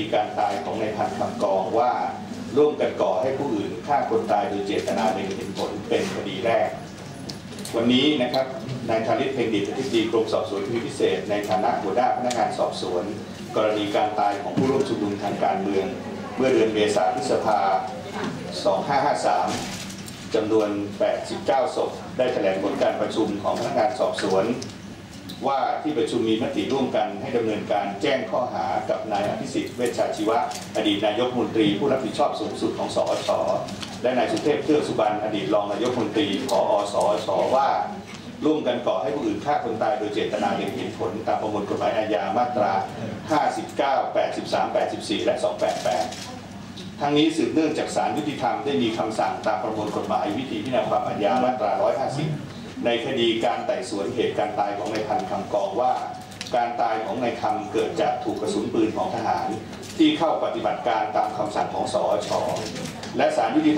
มีการตายของนายพันคำกองว่าร่วมกันก่อให้ผู้อื่นฆ่าคนตายโดยเจตนาโดยเห็นผลเป็นคดีแรก วันนี้นะครับนายธาริศเพ็งดิตอธิบดีกรมสอบสวนคดีพิเศษ ในฐานะหัวหน้าพนักงานสอบสวน กรณีการตายของผู้ร่วมชุมนุมทางการเมือง เมื่อเดือนเมษาพฤษภา 2553จำนวน 89 ศพ ได้แถลงผลการประชุมของพนักงานสอบสวน ว่าที่ประชุมมีมติร่วมกันให้ดำเนินการแจ้งข้อหากับนายอภิสิทธิ์เวชชาชีวะ อดีตนายกมนตรีผู้รับผิดชอบสูงสุดของสอชและนายสุเทพเทือกสุบรรณอดีตรองนายกมนตรีผอสอชว่า ร่วมกันก่อให้ผู้อื่นฆ่าคนตายโดยเจตนาโดยเห็นผลตามประมวลกฎหมายอาญามาตรา 59 83 84 และ 288ทั้งนี้สืบเนื่องจากศาลยุติธรรมได้มีคำสั่งตามประมวลกฎหมายวิธีพิจารณาความอาญามาตรา 150 ในคดีการไต่สวนเหตุการตายของนายพันคำกองว่า การตายของนายคำเกิดจากถูกกระสุนปืนของทหาร ที่เข้าปฏิบัติการตามคำสั่งของสอชและสารยุติธรรม